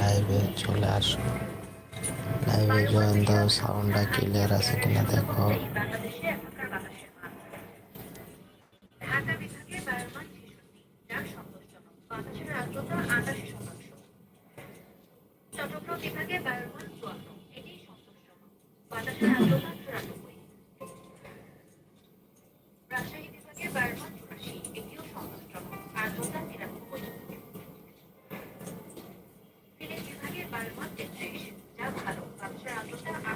লাইভে চলে আসো। লাইভে জয়েন দাও সাউন্ডটা ক্লিয়ার আছে কিনা দেখো। চট্টগ্রাম ไปว่าเจ็ดสี่เจ้าขนมปังเชื่อทุกท่าน